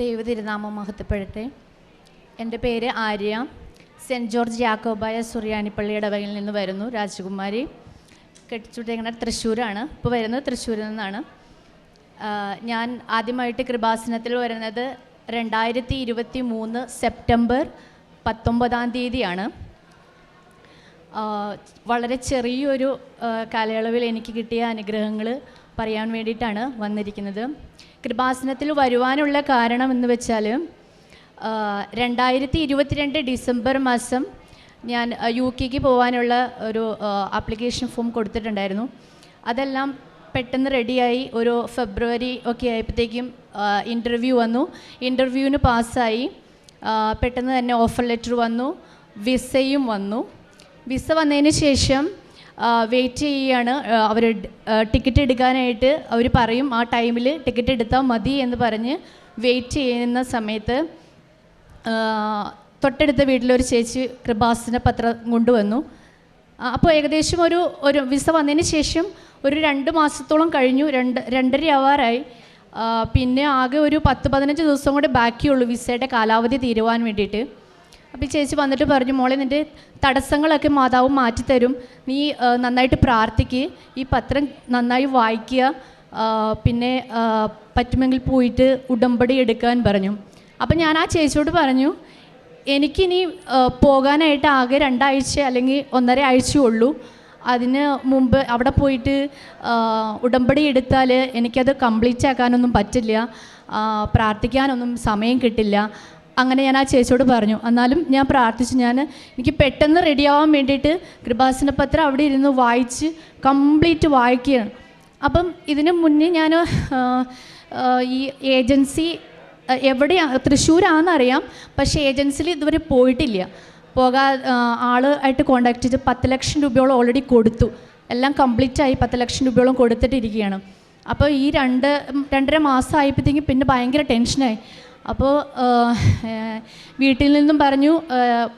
ദൈവതിരുനാമം മഹത്വപ്പെടട്ടെ എന്റെ പേര് ആര്യ. സെന്റ് ജോർജ് യാക്കോബായ സുറിയാനിപ്പള്ളി ഇടവകയിൽ നിന്ന് വരുന്നു രാജകുമാരി. കെട്ടിച്ചുട്ടേങ്ങണ തൃശ്ശൂരാണ്. ഇപ്പോൾ വരുന്നത് തൃശ്ശൂരിൽ നിന്നാണ്. ഞാൻ ആദ്യമായിട്ട് കൃപാസനത്തിൽ വരുന്നത് രണ്ടായിരത്തി ഇരുപത്തി മൂന്ന് സെപ്റ്റംബർ പത്തൊമ്പതാം തീയതിയാണ്. വളരെ ചെറിയൊരു കാലയളവിൽ എനിക്ക് കിട്ടിയ അനുഗ്രഹങ്ങൾ പറയാൻ വേണ്ടിയിട്ടാണ് വന്നിരിക്കുന്നത്. കൃപാസനത്തിൽ വരുവാനുള്ള കാരണം എന്ന് വെച്ചാൽ രണ്ടായിരത്തി ഇരുപത്തിരണ്ട് ഡിസംബർ മാസം ഞാൻ യു കെക്ക് പോകാനുള്ള ഒരു ആപ്ലിക്കേഷൻ ഫോം കൊടുത്തിട്ടുണ്ടായിരുന്നു. അതെല്ലാം പെട്ടെന്ന് റെഡിയായി. ഒരു ഫെബ്രുവരി ഒക്കെ ആയപ്പോഴത്തേക്കും ഇന്റർവ്യൂ വന്നു. ഇന്റർവ്യൂവിന് പാസ്സായി. പെട്ടെന്ന് തന്നെ ഓഫർ ലെറ്റർ വന്നു. വിസയും വന്നു. വിസ വന്നതിന് ശേഷം വെയിറ്റ് ചെയ്യുകയാണ് അവർ ടിക്കറ്റ് എടുക്കാനായിട്ട് അവർ പറയും ആ ടൈമിൽ ടിക്കറ്റ് എടുത്താൽ മതി എന്ന് പറഞ്ഞ് വെയിറ്റ് ചെയ്യുന്ന സമയത്ത് തൊട്ടടുത്ത വീട്ടിലൊരു ചേച്ചി കൃപാസന പത്രം കൊണ്ടുവന്നു. അപ്പോൾ ഏകദേശം ഒരു ഒരു വിസ വന്നതിന് ശേഷം ഒരു രണ്ട് മാസത്തോളം കഴിഞ്ഞു. രണ്ട് രണ്ടര ആവാറായി പിന്നെ ആകെ ഒരു പത്ത് പതിനഞ്ച് ദിവസം കൂടെ ബാക്കിയുള്ളൂ വിസയുടെ കാലാവധി തീരുവാൻ വേണ്ടിയിട്ട്. അപ്പോൾ ചേച്ചി വന്നിട്ട് പറഞ്ഞു മോളെ നിന്റെ തടസ്സങ്ങളൊക്കെ മാതാവ് മാറ്റിത്തരും. നീ നന്നായിട്ട് പ്രാർത്ഥിക്ക്. ഈ പത്രം നന്നായി വായിക്കുക. പിന്നെ പറ്റുമെങ്കിൽ പോയിട്ട് ഉടമ്പടി എടുക്കാൻ പറഞ്ഞു. അപ്പം ഞാൻ ആ ചേച്ചിയോട് പറഞ്ഞു എനിക്കിനി പോകാനായിട്ട് ആകെ രണ്ടാഴ്ച അല്ലെങ്കിൽ ഒന്നര ആഴ്ചയേ ഉള്ളൂ. അതിന് മുമ്പ് അവിടെ പോയിട്ട് ഉടമ്പടി എടുത്താൽ എനിക്കത് കംപ്ലീറ്റ് ആക്കാനൊന്നും പറ്റില്ല. പ്രാർത്ഥിക്കാനൊന്നും സമയം കിട്ടില്ല. അങ്ങനെ ഞാൻ ആ ചേച്ചിയോട് പറഞ്ഞു എന്നാലും ഞാൻ പ്രാർത്ഥിച്ചു ഞാൻ എനിക്ക് പെട്ടെന്ന് റെഡിയാവാൻ വേണ്ടിയിട്ട് കൃപാസന പത്രം അവിടെ ഇരുന്ന് വായിച്ച് കംപ്ലീറ്റ് വായിക്കുകയാണ്. അപ്പം ഇതിന് മുന്നേ ഞാൻ ഈ ഏജൻസി എവിടെയാണ് തൃശ്ശൂരാണെന്നറിയാം പക്ഷേ ഏജൻസിയിൽ ഇതുവരെ പോയിട്ടില്ല. പോകാ ആളായിട്ട് ആൾ ആയിട്ട് കോണ്ടാക്ട് ചെയ്ത് പത്ത് ലക്ഷം രൂപയോളം ഓൾറെഡി കൊടുത്തു. എല്ലാം കംപ്ലീറ്റ് ആയി പത്ത് ലക്ഷം രൂപയോളം കൊടുത്തിട്ടിരിക്കുകയാണ്. അപ്പോൾ ഈ രണ്ട് രണ്ടര മാസം ആയപ്പോഴത്തേക്കും പിന്നെ ഭയങ്കര ടെൻഷനായി അപ്പോൾ വീട്ടിൽ നിന്നും പറഞ്ഞു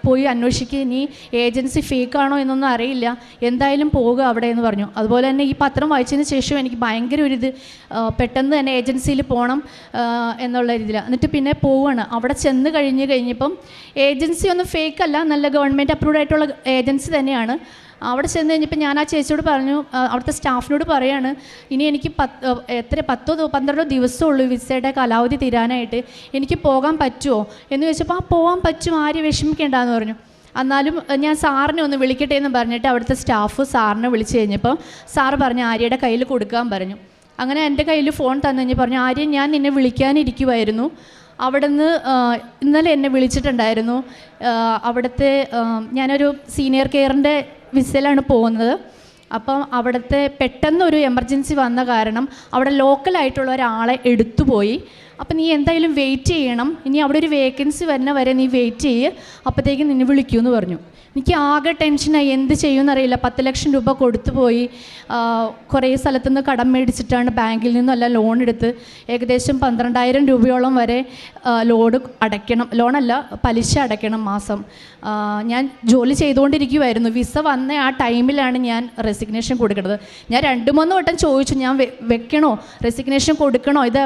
പോയി അന്വേഷിക്കുക ഇനി ഏജൻസി ഫേക്കാണോ എന്നൊന്നും അറിയില്ല എന്തായാലും പോവുക അവിടെ എന്ന് പറഞ്ഞു. അതുപോലെ തന്നെ ഈ പത്രം വായിച്ചതിന് ശേഷം എനിക്ക് ഭയങ്കര ഒരു ഇത് പെട്ടെന്ന് തന്നെ ഏജൻസിയിൽ പോകണം എന്നുള്ള രീതിയിൽ എന്നിട്ട് പിന്നെ പോവുകയാണ് അവിടെ ചെന്ന് കഴിഞ്ഞ് കഴിഞ്ഞപ്പം ഏജൻസി ഒന്നും ഫേക്കല്ല നല്ല ഗവൺമെന്റ് അപ്രൂവ്ഡ് ആയിട്ടുള്ള ഏജൻസി തന്നെയാണ്. അവിടെ ചെന്ന് കഴിഞ്ഞപ്പോൾ ഞാൻ ആ ചേച്ചിയോട് പറഞ്ഞു അവിടുത്തെ സ്റ്റാഫിനോട് പറയാണ് ഇനി എനിക്ക് പത്ത് എത്ര പത്തോ പന്ത്രണ്ടോ ദിവസമേ ഉള്ളൂ വിസയുടെ കാലാവധി തീരാനായിട്ട്. എനിക്ക് പോകാൻ പറ്റുമോ എന്ന് ചോദിച്ചപ്പോൾ ആ പോകാൻ പറ്റും ആര് വിഷമിക്കേണ്ടെന്ന് പറഞ്ഞു. എന്നാലും ഞാൻ സാറിനെ ഒന്ന് വിളിക്കട്ടെ എന്ന് പറഞ്ഞിട്ട് അവിടുത്തെ സ്റ്റാഫ് സാറിനെ വിളിച്ചു കഴിഞ്ഞപ്പോൾ സാറ് പറഞ്ഞു ആര്യയുടെ കയ്യിൽ കൊടുക്കാൻ പറഞ്ഞു. അങ്ങനെ എന്റെ കയ്യിൽ ഫോൺ തന്നു കഴിഞ്ഞ് പറഞ്ഞു ആര്യ ഞാൻ നിന്നെ വിളിക്കാനിരിക്കുമായിരുന്നു അവിടുന്ന് നിന്ന് ഇന്നലെ എന്നെ വിളിച്ചിട്ടുണ്ടായിരുന്നു. അവിടുത്തെ ഞാനൊരു സീനിയർ കെയറിന്റെ വിസയിലാണ് പോകുന്നത്. അപ്പം അവിടുത്തെ പെട്ടെന്നൊരു എമർജൻസി വന്ന കാരണം അവിടെ ലോക്കലായിട്ടുള്ള ഒരാളെ എടുത്തുപോയി. അപ്പം നീ എന്തായാലും വെയിറ്റ് ചെയ്യണം. ഇനി അവിടെ ഒരു വേക്കൻസി വരുന്ന വരെ നീ വെയിറ്റ് ചെയ്യ്. അപ്പോഴത്തേക്കും നിന്നെ വിളിക്കൂ എന്ന് പറഞ്ഞു. എനിക്ക് ആകെ ടെൻഷനായി എന്ത് ചെയ്യുമെന്നറിയില്ല. പത്ത് ലക്ഷം രൂപ കൊടുത്തു പോയി കുറേ സ്ഥലത്തു നിന്ന് കടം മേടിച്ചിട്ടാണ് ബാങ്കിൽ നിന്നല്ല ലോൺ എടുത്ത് ഏകദേശം പന്ത്രണ്ടായിരം രൂപയോളം വരെ ലോഡ് അടയ്ക്കണം. ലോണല്ല പലിശ അടയ്ക്കണം മാസം. ഞാൻ ജോലി ചെയ്തുകൊണ്ടിരിക്കുമായിരുന്നു വിസ വന്ന ആ ടൈമിലാണ് ഞാൻ റെസിഗ്നേഷൻ കൊടുക്കുന്നത്. ഞാൻ രണ്ട് മൂന്ന് വട്ടം ചോദിച്ചു ഞാൻ വെക്കണോ? റെസിഗ്നേഷൻ കൊടുക്കണോ? ഇത്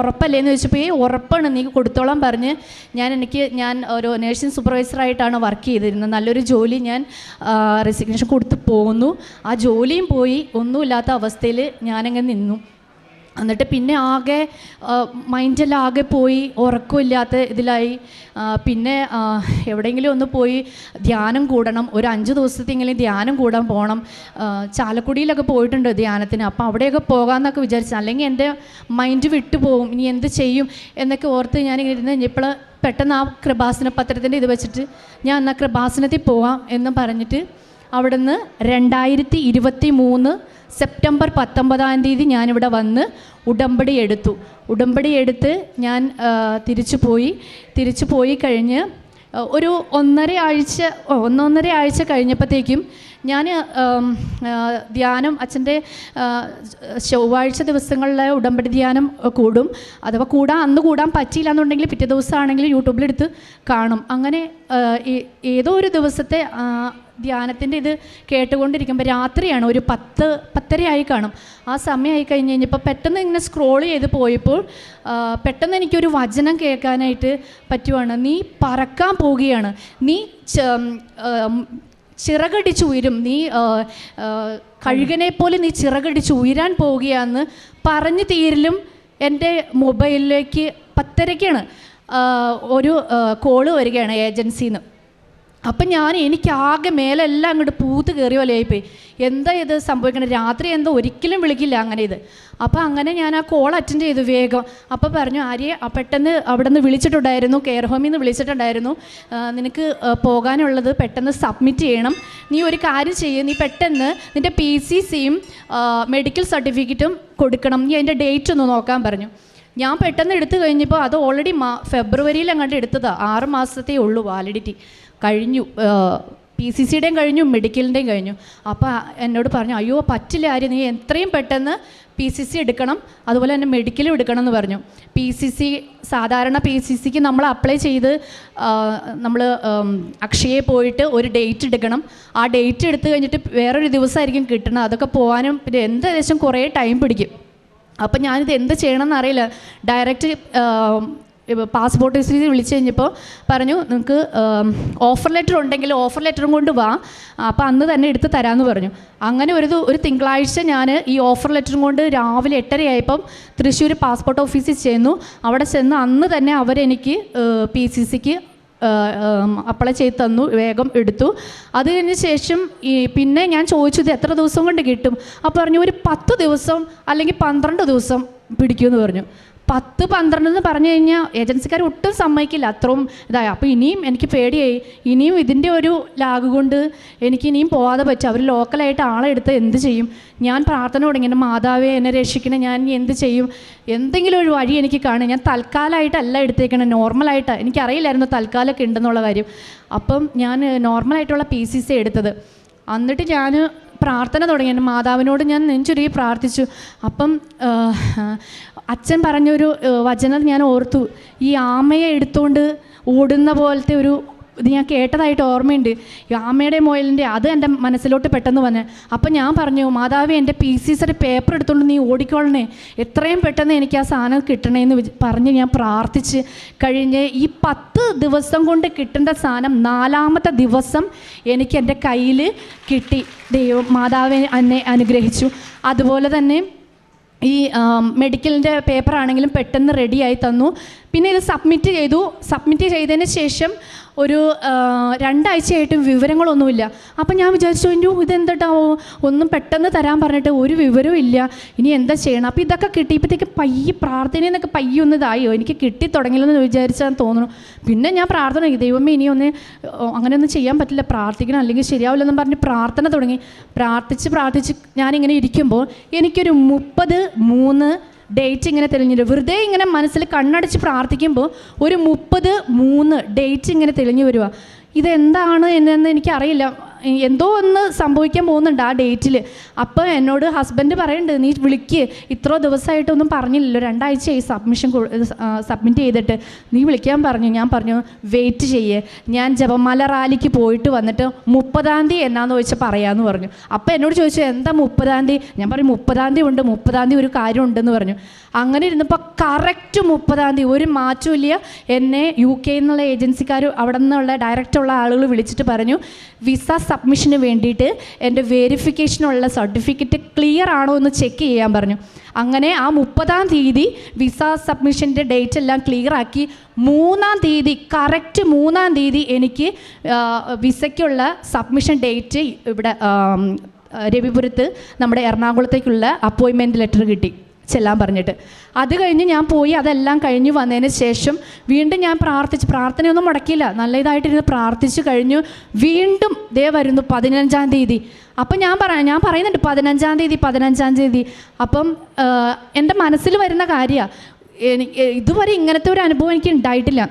ഉറപ്പല്ലേ എന്ന് ചോദിച്ചപ്പോൾ ഈ ഉറപ്പാണ്. നീ കൊടുത്തോളം പറഞ്ഞ് ഞാൻ എനിക്ക് ഞാൻ ഒരു നേഴ്സിംഗ് സൂപ്പർവൈസറായിട്ടാണ് വർക്ക് ചെയ്തിരുന്നത്. നല്ലൊരു ജോലി ഞാൻ റെസിഗ്നേഷൻ കൊടുത്ത് പോകുന്നു ആ ജോലിയും പോയി. ഒന്നുമില്ലാത്ത അവസ്ഥയിൽ ഞാനങ്ങ് നിന്നു. എന്നിട്ട് പിന്നെ ആകെ മൈൻഡെല്ലാം ആകെ പോയി. ഉറക്കമില്ലാത്ത ഇതിലായി. പിന്നെ എവിടെയെങ്കിലും ഒന്ന് പോയി ധ്യാനം കൂടണം. ഒരു അഞ്ച് ദിവസത്തെങ്കിലും ധ്യാനം കൂടാൻ പോകണം ചാലക്കുടിയിലൊക്കെ പോയിട്ടുണ്ട് ധ്യാനത്തിന്. അപ്പോൾ അവിടെയൊക്കെ പോകാമെന്നൊക്കെ വിചാരിച്ചു. അല്ലെങ്കിൽ എന്റെ മൈൻഡ് വിട്ടുപോകും. ഇനി എന്ത് ചെയ്യും എന്നൊക്കെ ഓർത്ത് ഞാനിങ്ങനെ ഇരുന്ന് കഴിഞ്ഞപ്പോൾ പെട്ടെന്ന് ആ കൃപാസന പത്രത്തിന്റെ ഇത് വെച്ചിട്ട് ഞാൻ എന്നാൽ കൃപാസനത്തിൽ പോവാം എന്ന് പറഞ്ഞിട്ട് അവിടുന്ന് രണ്ടായിരത്തി ഇരുപത്തി മൂന്ന് സെപ്റ്റംബർ പത്തൊമ്പതാം തീയതി ഞാനിവിടെ വന്ന് ഉടമ്പടി എടുത്തു. ഉടമ്പടി എടുത്ത് ഞാൻ തിരിച്ചു പോയി. തിരിച്ചു പോയി കഴിഞ്ഞ് ഒരു ഒന്നര ആഴ്ച ഒന്നൊന്നര ആഴ്ച കഴിഞ്ഞപ്പോഴത്തേക്കും ഞാൻ ധ്യാനം അച്ഛന്റെ ചൊവ്വാഴ്ച ദിവസങ്ങളിലെ ഉടമ്പടി ധ്യാനം കൂടും. അഥവാ കൂടാൻ അന്ന് കൂടാൻ പറ്റിയില്ല എന്നുണ്ടെങ്കിൽ പിറ്റേ ദിവസമാണെങ്കിൽ യൂട്യൂബിലെടുത്ത് കാണും. അങ്ങനെ ഏതോ ഒരു ദിവസത്തെ ധ്യാനത്തിന്റെ ഇത് കേട്ടുകൊണ്ടിരിക്കുമ്പോൾ രാത്രിയാണ് ഒരു പത്ത് പത്തരയായി കാണും. ആ സമയമായി കഴിഞ്ഞ് കഴിഞ്ഞപ്പോൾ പെട്ടെന്ന് ഇങ്ങനെ സ്ക്രോൾ ചെയ്ത് പോയപ്പോൾ പെട്ടെന്ന് എനിക്കൊരു വചനം കേൾക്കാനായിട്ട് പറ്റുവാണ്. നീ പറക്കാൻ പോവുകയാണ്. നീ ചിറകടിച്ച് ഉയരും. നീ കഴുകനെ പോലെ നീ ചിറകടിച്ച് ഉയരാൻ പോവുകയാന്ന് പറഞ്ഞു തീരലും എന്റെ മൊബൈലിലേക്ക് പത്തരയ്ക്കാണ് ഒരു കോൾ വരികയാണ് ഏജൻസിയിൽ നിന്ന് അപ്പം ഞാൻ എനിക്കാകെ മേലെ മേലെല്ലാം അങ്ങോട്ട് പൂത്ത് കയറിയ പോലെയായിപ്പോയി. എന്താ ഇത് സംഭവിക്കണത്? രാത്രി എന്തോ ഒരിക്കലും വിളിക്കില്ല അങ്ങനെ ഇത്. അപ്പോൾ അങ്ങനെ ഞാൻ ആ കോൾ അറ്റൻഡ് ചെയ്തു വേഗം. അപ്പോൾ പറഞ്ഞു ആര്യെ പെട്ടെന്ന് അവിടെ നിന്ന് വിളിച്ചിട്ടുണ്ടായിരുന്നു കെയർ ഹോമിൽ നിന്ന് വിളിച്ചിട്ടുണ്ടായിരുന്നു. നിനക്ക് പോകാനുള്ളത് പെട്ടെന്ന് സബ്മിറ്റ് ചെയ്യണം. നീ ഒരു കാര്യം ചെയ്യും. നീ പെട്ടെന്ന് നിന്റെ പി സി സിയും മെഡിക്കൽ സർട്ടിഫിക്കറ്റും കൊടുക്കണം. നീ അതിന്റെ ഡേറ്റ് ഒന്ന് നോക്കാൻ പറഞ്ഞു. ഞാൻ പെട്ടെന്ന് എടുത്തു കഴിഞ്ഞപ്പോൾ അത് ഓൾറെഡി മാ ഫെബ്രുവരിയിൽ അങ്ങോട്ട് എടുത്തതാണ് ആറ് മാസത്തേ ഉള്ളൂ വാലിഡിറ്റി കഴിഞ്ഞു പി സി സിയുടെയും കഴിഞ്ഞു മെഡിക്കലിന്റെയും കഴിഞ്ഞു. അപ്പോൾ എന്നോട് പറഞ്ഞു അയ്യോ പറ്റില്ല ആര്യം നീ എത്രയും പെട്ടെന്ന് പി സി സി എടുക്കണം അതുപോലെ തന്നെ മെഡിക്കലും എടുക്കണം എന്ന് പറഞ്ഞു. പി സി സി സാധാരണ പി സി സിക്ക് നമ്മൾ അപ്ലൈ ചെയ്ത് നമ്മൾ അക്ഷയെ പോയിട്ട് ഒരു ഡേറ്റ് എടുക്കണം. ആ ഡേറ്റ് എടുത്തു കഴിഞ്ഞിട്ട് വേറൊരു ദിവസമായിരിക്കും കിട്ടണം അതൊക്കെ പോകാനും പിന്നെ എന്തായാലും കുറേ ടൈം പിടിക്കും. അപ്പം ഞാനിത് എന്ത് ചെയ്യണമെന്ന് അറിയില്ല. ഡയറക്റ്റ് പാസ്പോർട്ട് ഓഫീസിൽ വിളിച്ചു കഴിഞ്ഞപ്പോൾ പറഞ്ഞു നിങ്ങൾക്ക് ഓഫർ ലെറ്റർ ഉണ്ടെങ്കിൽ ഓഫർ ലെറ്ററും കൊണ്ട് വാ. അപ്പോൾ അന്ന് തന്നെ എടുത്ത് തരാമെന്ന് പറഞ്ഞു. അങ്ങനെ ഒരു ഒരു തിങ്കളാഴ്ച ഞാൻ ഈ ഓഫർ ലെറ്ററും കൊണ്ട് രാവിലെ എട്ടരയായപ്പം തൃശ്ശൂർ പാസ്പോർട്ട് ഓഫീസിൽ ചെന്നു. അവിടെ ചെന്ന് അന്ന് തന്നെ അവരെനിക്ക് പി സി സിക്ക് അപ്ലൈ ചെയ്ത് തന്നു വേഗം എടുത്തു. അത് കഴിഞ്ഞ ശേഷം ഈ പിന്നെ ഞാൻ ചോദിച്ചു ഇത് എത്ര ദിവസം കൊണ്ട് കിട്ടും? അപ്പോൾ പറഞ്ഞു ഒരു പത്ത് ദിവസം അല്ലെങ്കിൽ പന്ത്രണ്ട് ദിവസം പിടിക്കുമെന്ന് പറഞ്ഞു. പത്ത് പന്ത്രണ്ട് എന്ന് പറഞ്ഞു കഴിഞ്ഞാൽ ഏജൻസിക്കാർ ഒട്ടും സമ്മതിക്കില്ല. അത്രയും ഇതായി. അപ്പോൾ ഇനിയും എനിക്ക് പേടിയായി. ഇനിയും ഇതിന്റെ ഒരു ലാഗ് കൊണ്ട് എനിക്ക് ഇനിയും പോകാതെ പറ്റും. അവർ ലോക്കലായിട്ട് ആളെ എടുത്ത് എന്ത് ചെയ്യും? ഞാൻ പ്രാർത്ഥന തുടങ്ങി എന്റെ മാതാവേ എന്നെ രക്ഷിക്കണേ. ഞാൻ എന്ത് ചെയ്യും? എന്തെങ്കിലും ഒരു വഴി എനിക്ക് കാണും. ഞാൻ തൽക്കാലമായിട്ടല്ല എടുത്തേക്കണേ. നോർമലായിട്ടാണ് എനിക്കറിയില്ലായിരുന്നു തൽക്കാലമൊക്കെ ഉണ്ടെന്നുള്ള കാര്യം. അപ്പം ഞാൻ നോർമലായിട്ടുള്ള പി സി സി എടുത്തത്. എന്നിട്ട് ഞാൻ പ്രാർത്ഥന തുടങ്ങി. എന്റെ മാതാവിനോട് ഞാൻ നെഞ്ചുരുകി പ്രാർത്ഥിച്ചു. അപ്പം അച്ഛൻ പറഞ്ഞൊരു വചനം ഞാൻ ഓർത്തു. ഈ ആമയെ എടുത്തുകൊണ്ട് ഓടുന്ന പോലത്തെ ഒരു ഇത് ഞാൻ കേട്ടതായിട്ട് ഓർമ്മയുണ്ട്. ആമയുടെ മോയലിന്റെ അത് എന്റെ മനസ്സിലോട്ട് പെട്ടെന്ന് വന്നെ. അപ്പം ഞാൻ പറഞ്ഞു മാതാവി എന്റെ പി സി സിയുടെ പേപ്പർ എടുത്തുകൊണ്ട് നീ ഓടിക്കോളണേ. എത്രയും പെട്ടെന്ന് എനിക്ക് ആ സാധനം കിട്ടണേ എന്ന് പറഞ്ഞ് ഞാൻ പ്രാർത്ഥിച്ച് കഴിഞ്ഞ് ഈ പത്ത് ദിവസം കൊണ്ട് കിട്ടേണ്ട സാധനം നാലാമത്തെ ദിവസം എനിക്ക് എന്റെ കയ്യിൽ കിട്ടി. ദൈവം മാതാവ് എന്നെ അനുഗ്രഹിച്ചു. അതുപോലെ തന്നെ ഈ മെഡിക്കലിന്റെ പേപ്പർ ആണെങ്കിലും പെട്ടെന്ന് റെഡിയായി തന്നു. പിന്നെ ഇത് സബ്മിറ്റ് ചെയ്തു. സബ്മിറ്റ് ചെയ്തതിന് ശേഷം ഒരു രണ്ടാഴ്ചയായിട്ടും വിവരങ്ങളൊന്നുമില്ല. അപ്പം ഞാൻ വിചാരിച്ചു എന്റെ ഇതെന്തട്ടാവോ ഒന്നും പെട്ടെന്ന് തരാൻ പറഞ്ഞിട്ട് ഒരു വിവരവും ഇല്ല. ഇനി എന്താ ചെയ്യണം? അപ്പോൾ ഇതൊക്കെ കിട്ടിയപ്പോഴത്തേക്ക് പയ്യെ പ്രാർത്ഥനയിൽ നിന്നൊക്കെ പയ്യെ ഒന്ന് ഇതായോ. എനിക്ക് കിട്ടി തുടങ്ങില്ലെന്ന് വിചാരിച്ചാൽ തോന്നുന്നു. പിന്നെ ഞാൻ പ്രാർത്ഥന ദൈവമേ ഇനി ഒന്ന് അങ്ങനെ അങ്ങനെയൊന്നും ചെയ്യാൻ പറ്റില്ല. പ്രാർത്ഥിക്കണം. അല്ലെങ്കിൽ ശരിയാവില്ലെന്നും പറഞ്ഞ് പ്രാർത്ഥന തുടങ്ങി. പ്രാർത്ഥിച്ച് പ്രാർത്ഥിച്ച് ഞാനിങ്ങനെ ഇരിക്കുമ്പോൾ എനിക്കൊരു മുപ്പത് മൂന്ന് ഡേറ്റ് ഇങ്ങനെ തെളിഞ്ഞിട്ട് വെറുതെ ഇങ്ങനെ മനസ്സിൽ കണ്ണടച്ച് പ്രാർത്ഥിക്കുമ്പോൾ ഒരു മുപ്പത് മൂന്ന് ഡേറ്റ് ഇങ്ങനെ തെളിഞ്ഞു വരിക ഇതെന്താണ് എന്നെന്ന് എനിക്കറിയില്ല. എന്തോ ഒന്ന് സംഭവിക്കാൻ പോകുന്നുണ്ട് ആ ഡേറ്റിൽ. അപ്പോൾ എന്നോട് ഹസ്ബൻഡ് പറയുന്നുണ്ട് നീ വിളിക്ക്. ഇത്ര ദിവസമായിട്ടൊന്നും പറഞ്ഞില്ലല്ലോ. രണ്ടാഴ്ചയായി സബ്മിഷൻ സബ്മിറ്റ് ചെയ്തിട്ട്. നീ വിളിക്കാൻ പറഞ്ഞു. ഞാൻ പറഞ്ഞു വെയിറ്റ് ചെയ്യേ. ഞാൻ ജപമാല റാലിക്ക് പോയിട്ട് വന്നിട്ട് മുപ്പതാം തീയതി എന്നാന്ന് ചോദിച്ചാൽ പറയാമെന്ന് പറഞ്ഞു. അപ്പോൾ എന്നോട് ചോദിച്ചു എന്താ മുപ്പതാം തീയതി? ഞാൻ പറഞ്ഞു മുപ്പതാം തീയതി ഉണ്ട്. മുപ്പതാം തീയതി ഒരു കാര്യം ഉണ്ടെന്ന് പറഞ്ഞു. അങ്ങനെ ഇരുന്നപ്പോൾ കറക്റ്റ് മുപ്പതാം തീയതി ഒരു മാറ്റവും ഇല്ല. എന്നെ യു കെ എന്നുള്ള ഏജൻസിക്കാർ അവിടെ നിന്നുള്ള ഡയറക്റ്റുള്ള ആളുകൾ വിളിച്ചിട്ട് പറഞ്ഞു വിസ സബ്മിഷന് വേണ്ടിയിട്ട് എന്റെ വെരിഫിക്കേഷനുള്ള സർട്ടിഫിക്കറ്റ് ക്ലിയർ ആണോ എന്ന് ചെക്ക് ചെയ്യാൻ പറഞ്ഞു. അങ്ങനെ ആ മുപ്പതാം തീയതി വിസ സബ്മിഷന്റെ ഡേറ്റ് എല്ലാം ക്ലിയർ ആക്കി മൂന്നാം തീയതി കറക്റ്റ് മൂന്നാം തീയതി എനിക്ക് വിസയ്ക്കുള്ള സബ്മിഷൻ ഡേറ്റ് ഇവിടെ രവിപുരത്ത് നമ്മുടെ എറണാകുളത്തേക്കുള്ള അപ്പോയിൻമെന്റ് ലെറ്റർ കിട്ടി. ചെല്ലാൻ പറഞ്ഞിട്ട്. അത് കഴിഞ്ഞ് ഞാൻ പോയി അതെല്ലാം കഴിഞ്ഞ് വന്നതിന് ശേഷം വീണ്ടും ഞാൻ പ്രാർത്ഥിച്ച് പ്രാർത്ഥനയൊന്നും മുടക്കിയില്ല. നല്ല ഇതായിട്ടിരുന്ന് പ്രാർത്ഥിച്ച് കഴിഞ്ഞു. വീണ്ടും ദേ വരുന്നു പതിനഞ്ചാം തീയതി. അപ്പം ഞാൻ പറ ഞാൻ പറയുന്നുണ്ട് പതിനഞ്ചാം തീയതി പതിനഞ്ചാം തീയതി. അപ്പം എന്റെ മനസ്സിൽ വരുന്ന കാര്യമാണ് ഇതുവരെ ഇങ്ങനത്തെ ഒരു അനുഭവം എനിക്ക് ഉണ്ടായിട്ടില്ല.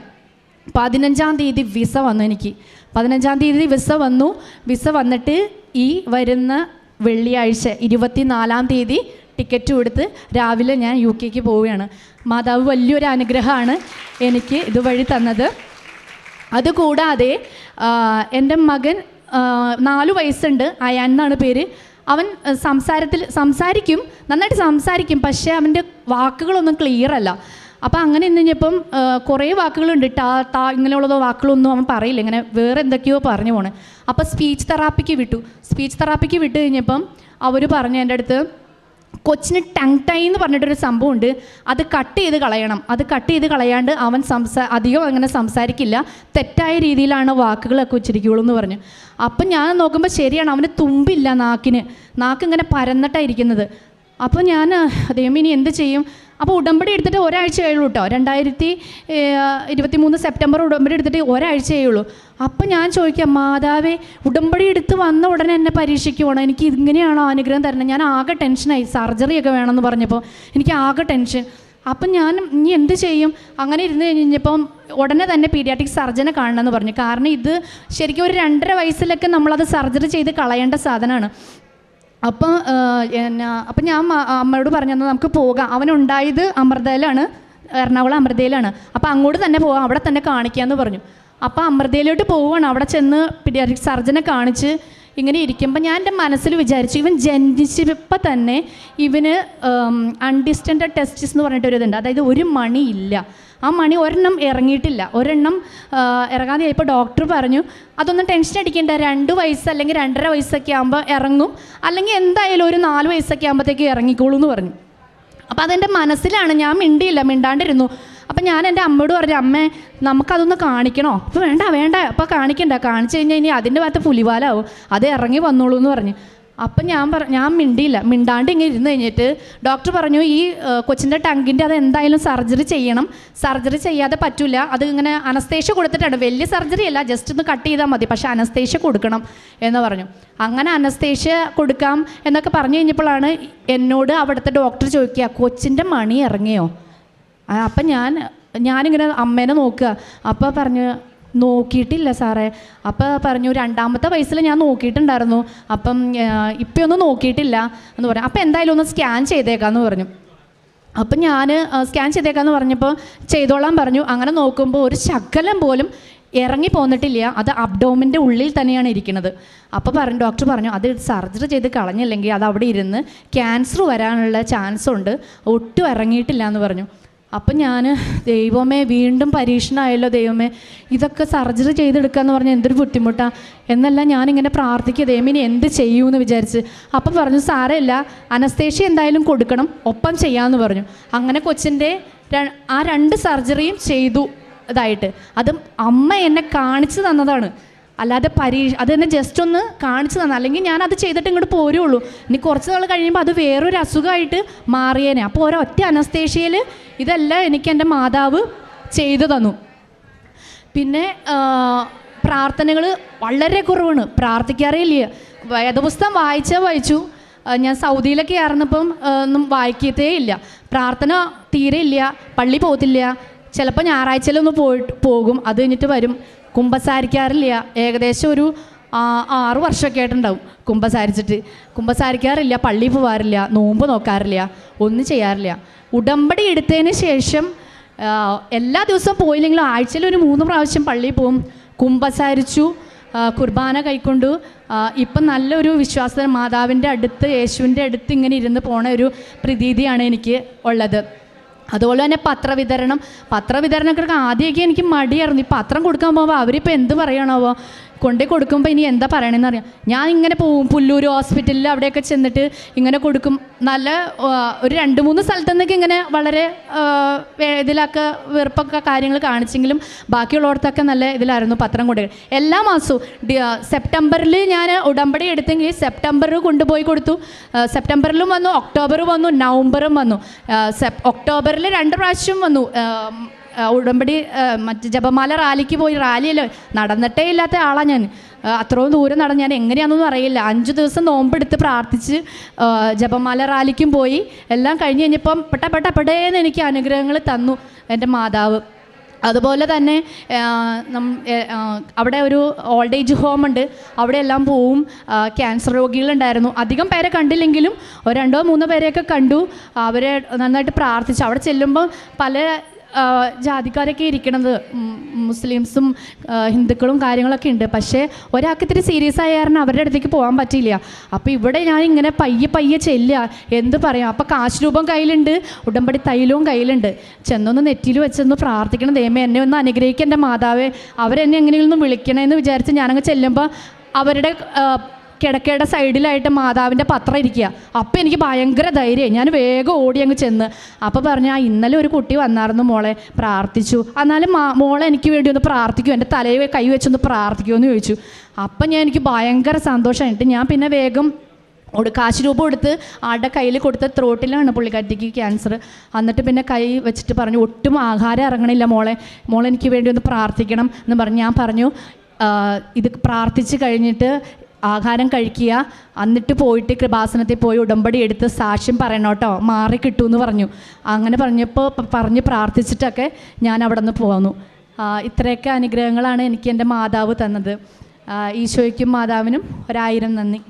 പതിനഞ്ചാം തീയതി വിസ വന്നു എനിക്ക്. പതിനഞ്ചാം തീയതി വിസ വന്നു. വിസ വന്നിട്ട് ഈ വരുന്ന വെള്ളിയാഴ്ച ഇരുപത്തിനാലാം തീയതി ടിക്കറ്റ് കൊടുത്ത് രാവിലെ ഞാൻ യു കെക്ക് പോവുകയാണ്. മാതാവ് വലിയൊരു അനുഗ്രഹമാണ് എനിക്ക് ഇതുവഴി തന്നത്. അതുകൂടാതെ എന്റെ മകൻ നാലു വയസ്സുണ്ട്. അയാൻ എന്നാണ് പേര്. അവൻ സംസാരത്തിൽ സംസാരിക്കും നന്നായിട്ട് സംസാരിക്കും പക്ഷേ അവന്റെ വാക്കുകളൊന്നും ക്ലിയർ അല്ല. അപ്പോൾ അങ്ങനെ ഇന്ന് കഴിഞ്ഞപ്പം കുറേ വാക്കുകളുണ്ട്. ടാ താ ഇങ്ങനെയുള്ള വാക്കുകളൊന്നും അവൻ പറയില്ല. ഇങ്ങനെ വേറെ എന്തൊക്കെയോ പറഞ്ഞു പോണേ. അപ്പോൾ സ്പീച്ച് തെറാപ്പിക്ക് വിട്ടു. സ്പീച്ച് തെറാപ്പിക്ക് വിട്ട് കഴിഞ്ഞപ്പം അവർ പറഞ്ഞു എന്റെ അടുത്ത് കൊച്ചിന് ടങ് ടൈ എന്ന് പറഞ്ഞിട്ടൊരു സംഭവമുണ്ട്. അത് കട്ട് ചെയ്ത് കളയണം. അത് കട്ട് ചെയ്ത് കളയാണ്ട് അവൻ സംസാ അധികം അങ്ങനെ സംസാരിക്കില്ല. തെറ്റായ രീതിയിലാണ് വാക്കുകളൊക്കെ ഉച്ചരിക്കുകയുള്ളൂ എന്ന് പറഞ്ഞു. അപ്പം ഞാൻ നോക്കുമ്പോൾ ശരിയാണ് അവന് തുമ്പില്ല നാക്കിന്. നാക്ക് ഇങ്ങനെ പരന്നിട്ടായിരിക്കുന്നത് അപ്പോൾ ഞാൻ ദൈവം ഇനി എന്ത് ചെയ്യും? അപ്പോൾ ഉടമ്പടി എടുത്തിട്ട് ഒരാഴ്ച ആയുള്ളൂ കേട്ടോ രണ്ടായിരത്തി ഇരുപത്തി മൂന്ന് സെപ്റ്റംബർ ഉടമ്പടി എടുത്തിട്ട് ഒരാഴ്ച അപ്പോൾ ഞാൻ ചോദിക്കാം മാതാവേ ഉടമ്പടി എടുത്ത് വന്ന ഉടനെ എന്നെ പരീക്ഷിക്കുവാണോ? എനിക്ക് ഇങ്ങനെയാണോ അനുഗ്രഹം തരണം ഞാൻ ആകെ ടെൻഷനായി. സർജറിയൊക്കെ വേണമെന്ന് പറഞ്ഞപ്പോൾ എനിക്ക് ആകെ ടെൻഷൻ. അപ്പം ഞാൻ ഇനി എന്ത് ചെയ്യും? അങ്ങനെ ഇരുന്ന് കഴിഞ്ഞപ്പം ഉടനെ തന്നെ പീഡിയാട്രിക് സർജനെ കാണണമെന്ന് പറഞ്ഞു. കാരണം ഇത് ശരിക്കും ഒരു രണ്ടര വയസ്സിലൊക്കെ നമ്മളത് സർജറി ചെയ്ത് കളയേണ്ട സാധനമാണ്. അപ്പം എന്നാ അപ്പം ഞാൻ അമ്മയോട് പറഞ്ഞു "എന്നാ നമുക്ക് പോകാം. അവനുണ്ടായത് അമൃതയിലാണ് എറണാകുളം അമൃതയിലാണ്. അപ്പം അങ്ങോട്ട് തന്നെ പോകാം അവിടെ തന്നെ കാണിക്കാമെന്ന് പറഞ്ഞു. അപ്പം അമൃതയിലോട്ട് പോവുകയാണ് അവിടെ ചെന്ന് പീഡിയാട്രിക് സർജനെ കാണിച്ച് ഇങ്ങനെ ഇരിക്കുമ്പോൾ ഞാൻ എന്റെ മനസ്സിൽ വിചാരിച്ചു ഇവൻ ജനിച്ചപ്പോൾ തന്നെ ഇവന് അൺഡിസ്റ്റൻഡ് ടെസ്റ്റിസ് എന്ന് പറഞ്ഞിട്ട് ഇതുണ്ട് അതായത് ഒരു മണിയില്ല. ആ മണി ഒരെണ്ണം ഇറങ്ങിയിട്ടില്ല. ഒരെണ്ണം ഇറങ്ങാതെ ഇപ്പോൾ ഡോക്ടർ പറഞ്ഞു അതൊന്നും ടെൻഷൻ അടിക്കേണ്ട. രണ്ട് വയസ്സ് അല്ലെങ്കിൽ രണ്ടര വയസ്സൊക്കെ ആകുമ്പോൾ ഇറങ്ങും. അല്ലെങ്കിൽ എന്തായാലും ഒരു നാല് വയസ്സൊക്കെ ആകുമ്പോഴത്തേക്ക് ഇറങ്ങിക്കോളൂ എന്ന് പറഞ്ഞു. അപ്പോൾ അതെന്റെ മനസ്സിലാണ്. ഞാൻ മിണ്ടിയില്ല. മിണ്ടാണ്ടിരുന്നു. അപ്പം ഞാൻ എന്റെ അമ്മയോട് പറഞ്ഞു അമ്മേ നമുക്കതൊന്ന് കാണിക്കണോ? അപ്പോൾ വേണ്ട വേണ്ട. അപ്പോൾ കാണിക്കണ്ട. കാണിച്ചു കഴിഞ്ഞാൽ ഇനി അതിന്റെ ഭാഗത്ത് പുലിവാലാവും. അത് ഇറങ്ങി വന്നോളൂ എന്ന് പറഞ്ഞു. അപ്പം ഞാൻ പറ ഞാൻ മിണ്ടിയില്ല. മിണ്ടാണ്ട് ഇങ്ങനെ ഇരുന്ന് കഴിഞ്ഞിട്ട് ഡോക്ടർ പറഞ്ഞു ഈ കൊച്ചിന്റെ ടങ്കിന്റെ അത് എന്തായാലും സർജറി ചെയ്യണം. സർജറി ചെയ്യാതെ പറ്റില്ല അത് ഇങ്ങനെ അനസ്തേഷ്യ കൊടുത്തിട്ടാണ്. വലിയ സർജറി അല്ല ജസ്റ്റ് ഒന്ന് കട്ട് ചെയ്താൽ മതി. പക്ഷേ അനസ്തേഷ്യ കൊടുക്കണം എന്ന് പറഞ്ഞു. അങ്ങനെ അനസ്തേഷ്യ കൊടുക്കാം എന്നൊക്കെ പറഞ്ഞു കഴിഞ്ഞപ്പോഴാണ് എന്നോട് അവിടുത്തെ ഡോക്ടർ ചോദിക്കുക കൊച്ചിന്റെ മണി ഇറങ്ങിയോ? അപ്പം ഞാൻ ഞാനിങ്ങനെ അമ്മേനെ നോക്കുക. അപ്പോൾ പറഞ്ഞു നോക്കിയിട്ടില്ല സാറേ. അപ്പോൾ പറഞ്ഞു രണ്ടാമത്തെ വയസ്സിൽ ഞാൻ നോക്കിയിട്ടുണ്ടായിരുന്നു. അപ്പം ഇപ്പം ഒന്നും നോക്കിയിട്ടില്ല. എന്ന് പറഞ്ഞു. അപ്പോൾ എന്തായാലും ഒന്ന് സ്കാൻ ചെയ്തേക്കാന്ന് പറഞ്ഞു. അപ്പം ഞാൻ സ്കാൻ ചെയ്തേക്കാന്ന് പറഞ്ഞപ്പോൾ ചെയ്തോളാൻ പറഞ്ഞു. അങ്ങനെ നോക്കുമ്പോൾ ഒരു ശകലം പോലും ഇറങ്ങി പോന്നിട്ടില്ല. അത് അബ്ഡോമിന്റെ ഉള്ളിൽ തന്നെയാണ് ഇരിക്കുന്നത്. അപ്പോൾ പറഞ്ഞു ഡോക്ടർ പറഞ്ഞു അത് സർജറി ചെയ്ത് കളഞ്ഞില്ലെങ്കിൽ അത് അവിടെ ഇരുന്ന് ക്യാൻസർ വരാനുള്ള ചാൻസ് ഉണ്ട് ഒട്ടും ഇറങ്ങിയിട്ടില്ല എന്ന് പറഞ്ഞു. അപ്പം ഞാൻ ദൈവമേ വീണ്ടും പരീക്ഷണമായല്ലോ ദൈവമേ. ഇതൊക്കെ സർജറി ചെയ്തെടുക്കുക എന്ന് പറഞ്ഞാൽ എന്തൊരു ബുദ്ധിമുട്ടാണ് എന്നല്ല ഞാനിങ്ങനെ പ്രാർത്ഥിക്കുക ദൈവം ഇനി എന്ത് ചെയ്യൂന്ന് വിചാരിച്ച്. അപ്പം പറഞ്ഞു സാരമില്ല അനസ്തേഷ്യ എന്തായാലും കൊടുക്കണം ഒപ്പം ചെയ്യാമെന്ന് പറഞ്ഞു. അങ്ങനെ കൊച്ചിന്റെ ആ രണ്ട് സർജറിയും ചെയ്തു ഇതായിട്ട്. അതും അമ്മ എന്നെ കാണിച്ചു തന്നതാണ്. അല്ലാതെ പരീക്ഷ അത് തന്നെ ജസ്റ്റ് ഒന്ന് കാണിച്ചു തന്നെ. അല്ലെങ്കിൽ ഞാൻ അത് ചെയ്തിട്ട് ഇങ്ങോട്ട് പോരുള്ളൂ. ഇനി കുറച്ച് നാൾ കഴിയുമ്പോൾ അത് വേറൊരു അസുഖമായിട്ട് മാറിയേനെ. അപ്പോൾ ഒരൊറ്റ അനസ്തേഷ്യയിൽ ഇതെല്ലാം എനിക്ക് എന്റെ മാതാവ് ചെയ്തു തന്നു. പിന്നെ പ്രാർത്ഥനകൾ വളരെ കുറവാണ്. പ്രാർത്ഥിക്കാറേ ഇല്ല വേദപുസ്തകം വായിച്ചാൽ വായിച്ചു. ഞാൻ സൗദിയിലൊക്കെ ആയിരുന്നപ്പം ഒന്നും വായിക്കത്തേ ഇല്ല. പ്രാർത്ഥന തീരെ ഇല്ല. പള്ളി പോകത്തില്ല. ചിലപ്പോൾ ഞായറാഴ്ചയിലൊന്ന് പോയിട്ട് പോകും. അത് കഴിഞ്ഞിട്ട് വരും. കുമ്പസാരിക്കാറില്ല. ഏകദേശം ഒരു ആറു വർഷമൊക്കെ ആയിട്ടുണ്ടാവും കുമ്പസാരിച്ചിട്ട്. കുമ്പസാരിക്കാറില്ല പള്ളി പോകാറില്ല നോമ്പ് നോക്കാറില്ല ഒന്നും ചെയ്യാറില്ല. ഉടമ്പടി എടുത്തതിന് ശേഷം എല്ലാ ദിവസവും പോയില്ലെങ്കിലും ആഴ്ചയിൽ ഒരു മൂന്ന് പ്രാവശ്യം പള്ളിയിൽ പോവും. കുമ്പസാരിച്ചു കുർബാന കൈക്കൊണ്ടു ഇപ്പം നല്ലൊരു വിശ്വാസ മാതാവിന്റെ അടുത്ത് യേശുവിന്റെ അടുത്ത് ഇങ്ങനെ ഇരുന്ന് പോണ ഒരു പ്രതീതിയാണ് എനിക്ക് ഉള്ളത്. അതുപോലെ തന്നെ പത്രവിതരണം. പത്രവിതരണക്കാർക്ക് ആദ്യമൊക്കെ എനിക്ക് മടിയായിരുന്നു. ഈ പത്രം കൊടുക്കാൻ പോകുമ്പോൾ അവരിപ്പോൾ എന്ത് പറയണാവോ കൊണ്ടേ കൊടുക്കുമ്പോൾ ഇനി എന്താ പറയണമെന്ന് അറിയാം. ഞാൻ ഇങ്ങനെ പോവും പുല്ലൂർ ഹോസ്പിറ്റലിൽ അവിടെയൊക്കെ ചെന്നിട്ട് ഇങ്ങനെ കൊടുക്കും. നല്ല ഒരു രണ്ട് മൂന്ന് സ്ഥലത്തു നിന്നൊക്കെ ഇങ്ങനെ വളരെ ഇതിലൊക്കെ വെറുപ്പൊക്കെ കാര്യങ്ങൾ കാണിച്ചെങ്കിലും ബാക്കിയുള്ളവർക്കൊക്കെ നല്ല ഇതിലായിരുന്നു പത്രം കൊടുക്കുക എല്ലാ മാസവും സെപ്റ്റംബറിൽ ഞാൻ ഉടമ്പടി എടുത്തെങ്കിൽ സെപ്റ്റംബർ കൊണ്ടുപോയി കൊടുത്തു. സെപ്റ്റംബറിലും വന്നു ഒക്ടോബർ വന്നു നവംബറും വന്നു. ഒക്ടോബറിൽ രണ്ട് പ്രാവശ്യം വന്നു. ഉടമ്പടി മറ്റ് ജപമാല റാലിക്ക് പോയി. റാലിയല്ലോ നടന്നിട്ടേ ഇല്ലാത്ത ആളാണ് ഞാൻ. അത്രയും ദൂരം നടന്ന് ഞാൻ എങ്ങനെയാണെന്നൊന്നും അറിയില്ല. അഞ്ച് ദിവസം നോമ്പെടുത്ത് പ്രാർത്ഥിച്ച് ജപമാല റാലിക്കും പോയി. എല്ലാം കഴിഞ്ഞ് കഴിഞ്ഞപ്പം പെട്ട പെട്ട പെടേന്ന് എനിക്ക് അനുഗ്രഹങ്ങൾ തന്നു എന്റെ മാതാവ്. അതുപോലെ തന്നെ അവിടെ ഒരു ഓൾഡ് ഏജ് ഹോം ഉണ്ട് അവിടെ എല്ലാം പോവും ക്യാൻസർ രോഗികളുണ്ടായിരുന്നു. അധികം പേരെ കണ്ടില്ലെങ്കിലും ഒരു രണ്ടോ മൂന്നോ പേരെയൊക്കെ കണ്ടു. അവരെ നന്നായിട്ട് പ്രാർത്ഥിച്ചു. അവിടെ ചെല്ലുമ്പോൾ പല ജാതിക്കാരൊക്കെ ഇരിക്കണത് മുസ്ലിംസും ഹിന്ദുക്കളും കാര്യങ്ങളൊക്കെ ഉണ്ട്. പക്ഷേ ഒരാൾക്ക് ഇത്തിരി സീരിയസ് ആയ കാരണം അവരുടെ അടുത്തേക്ക് പോകാൻ പറ്റില്ല അപ്പോൾ ഇവിടെ ഞാൻ ഇങ്ങനെ പയ്യെ പയ്യെ ചെല്ലുക. എന്ത് പറയാം? അപ്പോൾ കാശ് രൂപം കയ്യിലുണ്ട് ഉടമ്പടി തൈലവും കയ്യിലുണ്ട്. ചെന്നൊന്ന് നെറ്റിയിൽ വെച്ചൊന്ന് പ്രാർത്ഥിക്കണം ദൈവമേ എന്നെ ഒന്ന് അനുഗ്രഹിക്കുക എന്റെ മാതാവേ. അവരെന്നെ എങ്ങനെയൊന്നും വിളിക്കണമെന്ന് വിചാരിച്ച് ഞാനങ്ങ് ചെല്ലുമ്പോൾ അവരുടെ കിടക്കയുടെ സൈഡിലായിട്ട് മാതാവിന്റെ പത്രം ഇരിക്കുക. അപ്പം എനിക്ക് ഭയങ്കര ധൈര്യം ഞാൻ വേഗം ഓടി അങ്ങ് ചെന്ന്. അപ്പോൾ പറഞ്ഞു ആ ഇന്നലെ ഒരു കുട്ടി വന്നായിരുന്നു മോളെ പ്രാർത്ഥിച്ചു. എന്നാലും മോളെ എനിക്ക് വേണ്ടി ഒന്ന് പ്രാർത്ഥിക്കൂ എന്റെ തലയിൽ കൈ വെച്ചൊന്ന് പ്രാർത്ഥിക്കുമെന്ന് ചോദിച്ചു. അപ്പം ഞാൻ എനിക്ക് ഭയങ്കര സന്തോഷമായിട്ട് ഞാൻ പിന്നെ വേഗം ഒരു കാശ് രൂപ കൊടുത്ത് ആളുടെ കയ്യിൽ കൊടുത്ത ത്രോട്ടിലാണ് പുള്ളിക്കാരിക്ക് ക്യാൻസർ. എന്നിട്ട് പിന്നെ കൈ വെച്ചിട്ട് പറഞ്ഞു ഒട്ടും ആഹാരം ഇറങ്ങണില്ല മോളെ. മോളെ എനിക്ക് വേണ്ടി ഒന്ന് പ്രാർത്ഥിക്കണം. എന്ന് പറഞ്ഞ് ഞാൻ പറഞ്ഞു ഇത് പ്രാർത്ഥിച്ച് കഴിഞ്ഞിട്ട് ആഹാരം കഴിക്കുക. എന്നിട്ട് പോയിട്ട് കൃപാസനത്തിൽ പോയി ഉടമ്പടി എടുത്ത് സാക്ഷ്യം പറയണം കേട്ടോ. മാറി കിട്ടുമെന്ന് പറഞ്ഞു. അങ്ങനെ പറഞ്ഞപ്പോൾ പറഞ്ഞ് പ്രാർത്ഥിച്ചിട്ടൊക്കെ ഞാൻ അവിടെ നിന്ന് പോന്നു ഇത്രയൊക്കെ അനുഗ്രഹങ്ങളാണ് എനിക്ക് എന്റെ മാതാവ് തന്നത്. ഈശോയ്ക്കും മാതാവിനും ഒരായിരം നന്ദി.